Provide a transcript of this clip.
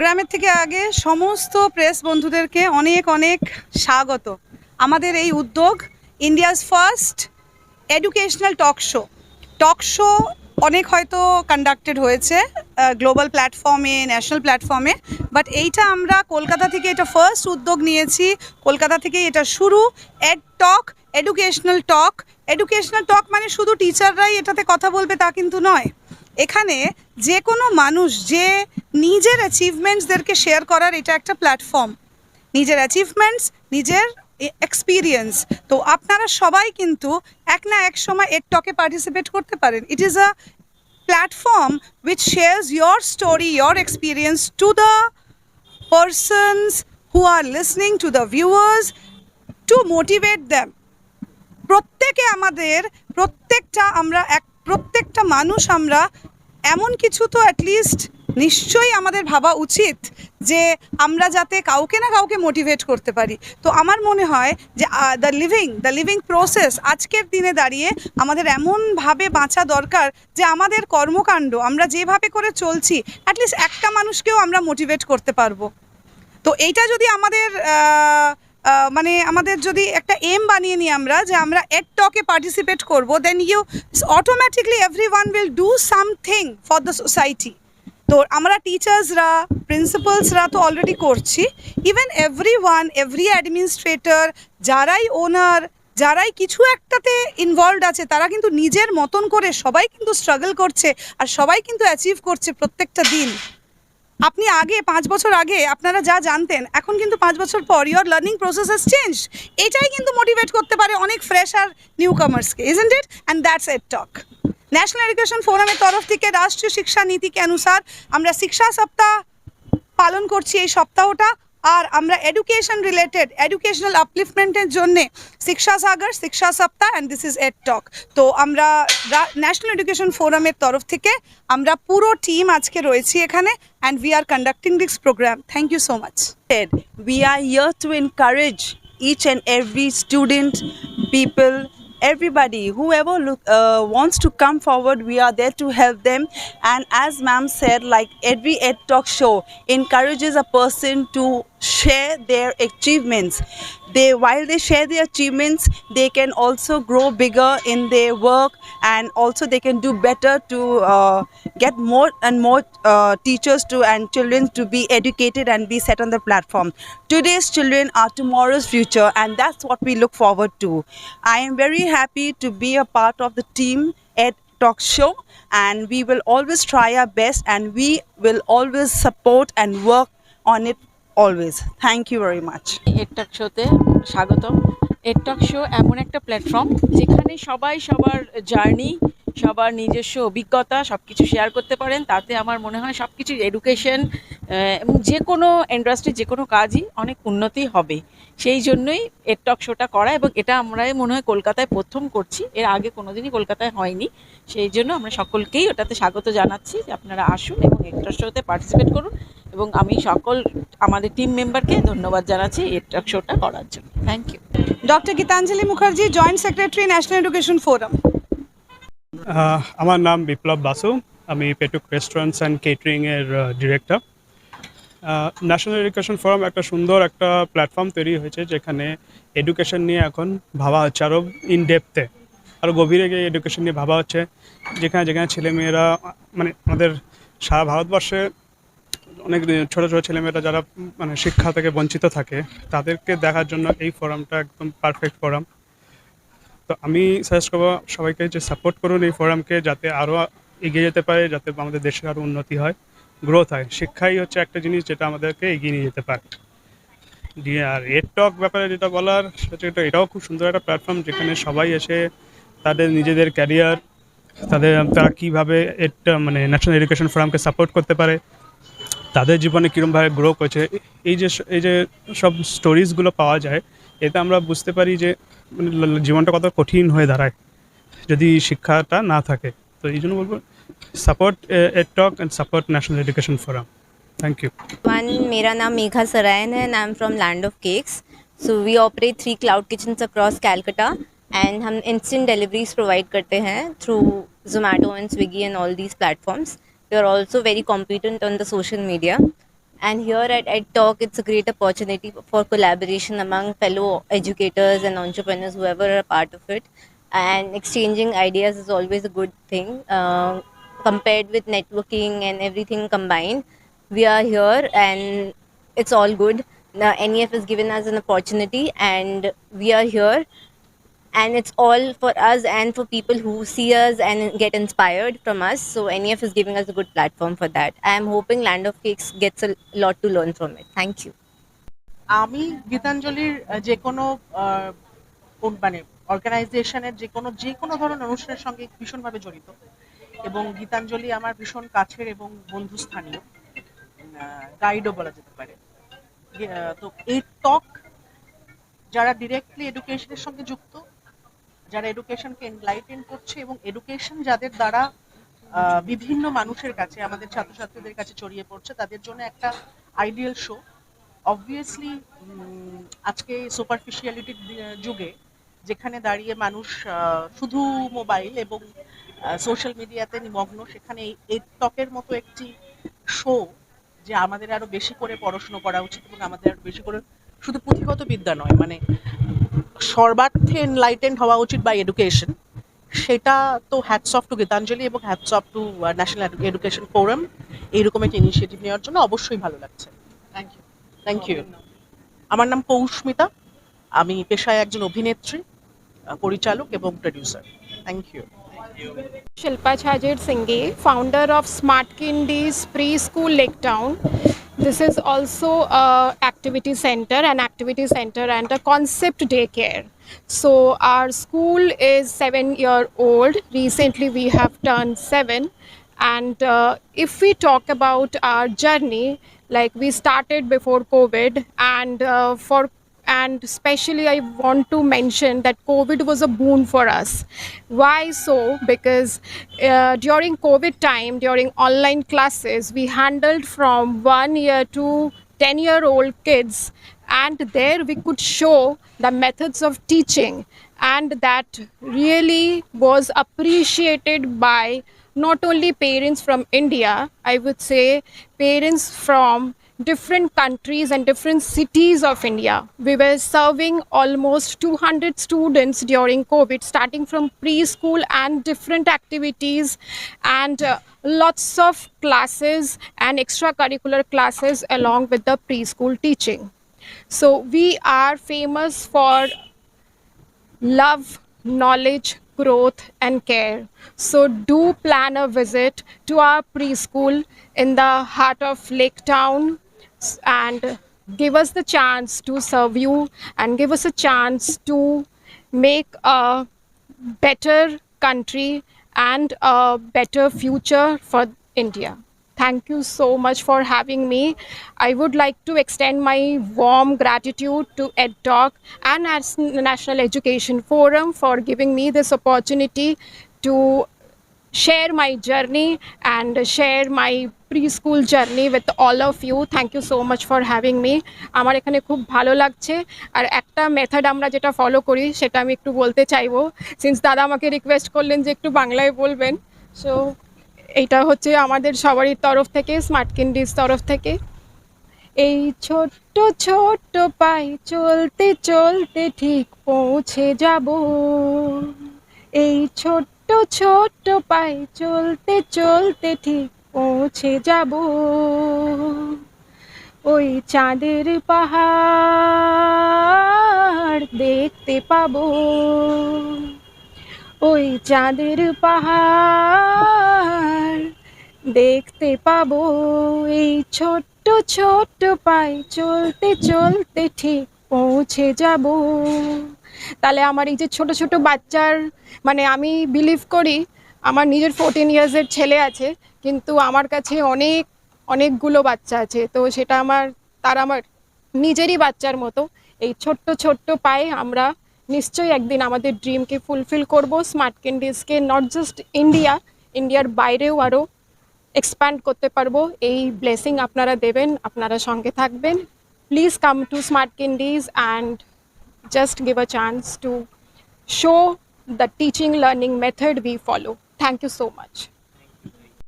গ্রামের থেকে আগে সমস্ত প্রেস বন্ধুদেরকে অনেক অনেক স্বাগত। আমাদের এই উদ্যোগ India's first educational talk show talk show অনেক হয়তো কন্ডাক্টেড হয়েছে গ্লোবাল প্ল্যাটফর্মে ন্যাশনাল প্ল্যাটফর্মে বাট এইটা আমরা কলকাতা থেকে এটা ফার্স্ট উদ্যোগ নিয়েছি। কলকাতা থেকে এটা শুরু। Ed Talk educational talk educational talk মানে শুধু টিচাররাই এটাতে কথা বলবে তা কিন্তু নয়। এখানে যে কোনো মানুষ যে নিজের অ্যাচিভমেন্টসদেরকে শেয়ার করার এটা একটা প্ল্যাটফর্ম নিজের অ্যাচিভমেন্টস নিজের এক্সপিরিয়েন্স তো আপনারা সবাই কিন্তু এক না এক সময় এর টকে পার্টিসিপেট করতে পারেন। It is a platform which shares your story your experience to the persons who are listening to the viewers to motivate them প্রত্যেকে আমাদের, প্রত্যেকটা আমরা এক প্রত্যেকটা মানুষ আমরা এমন কিছু তো অ্যাটলিস্ট নিশ্চয়ই আমাদের ভাবা উচিত যে আমরা যাতে কাউকে না কাউকে মোটিভেট করতে পারি। তো আমার মনে হয় যে the living the living process আজকের দিনে দাঁড়িয়ে আমাদের এমনভাবে বাঁচা দরকার যে আমাদের কর্মকাণ্ড আমরা যেভাবে করে চলছি অ্যাটলিস্ট একটা মানুষকেও আমরা মোটিভেট করতে পারব। তো এইটা যদি আমাদের মানে আমাদের যদি একটা এম বানিয়ে নিই আমরা যে আমরা এড টকে পার্টিসিপেট করব then you automatically every one will do something for the society তো আমরা টিচার্সরা প্রিন্সিপালসরা তো অলরেডি করছি। Even every one every administrator যারাই ওনার যারাই কিছু একটাতে ইনভলভড আছে, তারা কিন্তু নিজের মতন করে সবাই কিন্তু স্ট্রাগল করছে, আর সবাই কিন্তু অ্যাচিভ করছে প্রত্যেকটা দিন। আপনি আগে পাঁচ বছর আগে আপনারা যা জানতেন, এখন কিন্তু পাঁচ বছর পর your learning process has change এটাই কিন্তু মোটিভেট করতে পারে অনেক ফ্রেশ আর নিউ কামার্সকে isn't it and that's Ed Talk national education ফোরামের তরফ থেকে রাষ্ট্রীয় শিক্ষা নীতিকে অনুসার আমরা শিক্ষা সপ্তাহ পালন করছি এই সপ্তাহটা। আর আমরা এডুকেশন রিলেটেড এডুকেশনাল আপলিফমেন্টের জন্যে শিক্ষা সাগর শিক্ষা সপ্তাহ and this is Ed Talk তো আমরা ন্যাশনাল এডুকেশন ফোরামের তরফ থেকে আমরা পুরো টিম আজকে রয়েছি এখানে and we are conducting this programme thank you so much we are here to encourage each and every student people everybody whoever look, uh, wants to come forward we are there to help them. And as ma'am said like every ed talk show encourages a person to share their achievements. They, while they share their achievements, they can also grow bigger in their work and also they can do better to uh, get more and more uh, teachers to and children to be educated and be set on the platform. Today's children are tomorrow's future and that's what we look forward to. I am very happy to be a part of the team at Talk Show and we will always try our best and we will always support and work on it always. Thank you very much Ed Talk শোতে স্বাগতম। এডটক show এমন একটা platform যেখানে সবাই সবার journey, সবার নিজস্ব অভিজ্ঞতা সব কিছু শেয়ার করতে পারেন। তাতে আমার মনে হয় সব কিছু এডুকেশন যে কোনো ইন্ডাস্ট্রি, যে কোনো কাজই অনেক উন্নতি হবে। সেই জন্যই এডটক শোটা করা এবং এটা আমরাই মনে হয় কলকাতায় প্রথম করছি। এর আগে কোনোদিনই কলকাতায় হয়নি। সেই জন্য আমরা সকলকেই ওটাতে স্বাগত জানাচ্ছি যে আপনারা আসুন এবং এডটক শোতে পার্টিসিপেট করুন। এবং আমি সকল আমাদের টিম মেম্বারকে ধন্যবাদ জানাচ্ছি এডটক শোটা করার জন্য। Thank you doctor Gitanjali Mukherjee joint secretary national education forum আমার নাম বিপ্লব বাসু। আমি পেটুক রেস্টুরেন্টস অ্যান্ড কেটারিংয়ের ডিরেক্টর ন্যাশনাল এডুকেশন ফোরাম একটা সুন্দর একটা প্ল্যাটফর্ম তৈরি হয়েছে যেখানে এডুকেশন নিয়ে এখন ভাবা হচ্ছে আরও ইন ডেপথে আরও গভীরে গিয়ে এডুকেশন নিয়ে ভাবা হচ্ছে। যেখানে যেখানে ছেলেমেয়েরা মানে আমাদের সারা ভারতবর্ষে অনেক ছোটো ছোটো ছেলেমেয়েরা যারা মানে শিক্ষা থেকে বঞ্চিত থাকে, তাদেরকে দেখার জন্য এই ফোরামটা একদম পারফেক্ট ফোরাম তো আমি সাজেস্ট করব সবাইকে যে সাপোর্ট করুন এই ফোরামকে যাতে আরও এগিয়ে যেতে পারে, যাতে আমাদের দেশের আরও উন্নতি হয় গ্রোথ হয়। শিক্ষাই হচ্ছে একটা জিনিস যেটা আমাদেরকে এগিয়ে নিয়ে যেতে পারে। দিয়ে আর এর টক ব্যাপারে যেটা বলার, সেটা এটাও খুব সুন্দর একটা প্ল্যাটফর্ম যেখানে সবাই এসে তাদের নিজেদের ক্যারিয়ার তাদের তারা কীভাবে এটা মানে ন্যাশনাল এডুকেশন ফোরামকে সাপোর্ট করতে পারে তাদের জীবনে কীরকমভাবে গ্রো করেছে এই যে এই যে সব স্টোরিজগুলো পাওয়া যায় এতে আমরা বুঝতে পারি যে মানে ল- জীবনটা কত কঠিন হয়ে দাঁড়ায় যদি শিক্ষাটা না থাকে তো এই জন্য বলবো support ed talk and support national education forum thank you One, मेरा नाम मेघा सरायन है and I am from land of cakes so we operate three cloud kitchens across Calcutta and हम इंस्टेंट डिलीवरीज प्रोवाइड करते हैं through Zomato and Swiggy and all these platforms We are also very competent on the social media. And here at EdTalk, it's a great opportunity for collaboration among fellow educators and entrepreneurs, whoever are part of it. And exchanging ideas is always a good thing. Uh, compared with networking and everything combined, we are here and it's all good. Now, NEF has given us an opportunity and we are here and it's all for us and for people who see us and get inspired from us. So NEF is giving us a good platform for that. I am hoping Land of Cakes gets a lot to learn from it. Thank you. আমি গীতাঞ্জলির যে কোনো মানে অর্গানাইজেশনের যে কোনো যে কোনো ধরনের অনুষ্ঠানের সঙ্গে ভীষণভাবে জড়িত এবং গীতাঞ্জলি আমার ভীষণ কাছের এবং বন্ধুস্থানীয় গাইডও বলা যেতে পারে তো এই টক যারা ডিরেক্টলি এডুকেশনের সঙ্গে যুক্ত যারা এডুকেশনকে এনলাইটেন করছে এবং এডুকেশন যাদের দ্বারা বিভিন্ন মানুষের কাছে, আমাদের ছাত্রছাত্রীদের কাছে ছড়িয়ে পড়ছে, তাদের জন্য একটা আইডিয়াল শো অবভিয়াসলি আজকে সুপারফিশিয়ালিটির যুগে যেখানে দাঁড়িয়ে মানুষ শুধু মোবাইল এবং সোশ্যাল মিডিয়াতে নিমগ্ন, সেখানে এই টকের মতো একটি শো যে আমাদের আরও বেশি করে পড়াশুনো করা উচিত এবং আমাদের আরও বেশি করে, শুধু পুঁথিগত বিদ্যা নয় মানে সর্বার্থে এনলাইটেন্ড হওয়া উচিত বাই এডুকেশন সেটা তো হ্যাটস অফ টু গীতাঞ্জলি এবং hats off to national education forum এইরকম একটা ইনিশিয়েটিভ নেওয়ার জন্য অবশ্যই ভালো লাগছে। থ্যাংক ইউ থ্যাংক ইউ আমার নাম কৌস্মিতা আমি পেশায় একজন অভিনেত্রী পরিচালক এবং producer thank you Shilpa Chajir Singhe, founder of Smart Kindies Preschool Lake Town. This is also a activity center, an activity center and a concept daycare. So our school is seven year old. Recently we have turned seven. And uh, if we talk about our journey, like we started before COVID, and uh, for and especially i want to mention that covid was a boon for us. Why so? Because uh, during covid time during online classes we handled from 1 year to 10 year old kids and there we could show the methods of teaching. And that really was appreciated by not only parents from india i would say parents from different countries and different cities of India. We were serving almost 200 students during COVID, starting from preschool and different activities and uh, lots of classes and extracurricular classes along with the preschool teaching. So we are famous for love, knowledge, growth, and care. So do plan a visit to our preschool in the heart of Lake Town and give us the chance to serve you and give us a chance to make a better country and a better future for India. Thank you so much for having me. I would like to extend my warm gratitude to EdTalk and National Education Forum for giving me this opportunity to share my journey and share my preschool journey with all of you. Thank you so much for having me. আমার এখানে খুব ভালো লাগছে আর একটা method আমরা যেটা follow করি, সেটা আমি একটু বলতে চাইব সিন্স দাদা আমাকে রিকোয়েস্ট করলেন যে একটু বাংলায় বলবেন সো এইটা হচ্ছে আমাদের সবারই তরফ থেকে স্মার্ট কিন্ডির তরফ থেকে এই ছোট্ট ছোট্ট পাই চলতে চলতে ঠিক পৌঁছে যাব এই ছোট্ট ছোট্ট পাই চলতে চলতে ঠিক পৌঁছে যাব। ওই চাঁদের পাহাড় দেখতে পাবো। ওই চাঁদের পাহাড় দেখতে পাবো। এই ছোট্ট ছোট্ট পাই চলতে চলতে ঠিক পৌঁছে যাব। তাহলে আমার এই যে ছোট ছোট বাচ্চার মানে আমি বিলিভ করি, আমার নিজের ফোরটিন ইয়ার্সের ছেলে আছে, কিন্তু আমার কাছে অনেক, অনেকগুলো বাচ্চা আছে। তো সেটা আমার, তার আমার নিজেরই বাচ্চার মতো। এই ছোট্ট ছোট্ট পায়ে আমরা নিশ্চয়ই একদিন আমাদের ড্রিমকে ফুলফিল করব। স্মার্ট ক্যান্ডিজকে নট জাস্ট ইন্ডিয়া ইন্ডিয়ার বাইরেও আরও এক্সপ্যান্ড করতে পারব। এই ব্লেসিং আপনারা দেবেন, আপনারা সঙ্গে থাকবেন। please come to Smart Kindies and just give a chance to show the teaching learning method we follow. Thank you so much.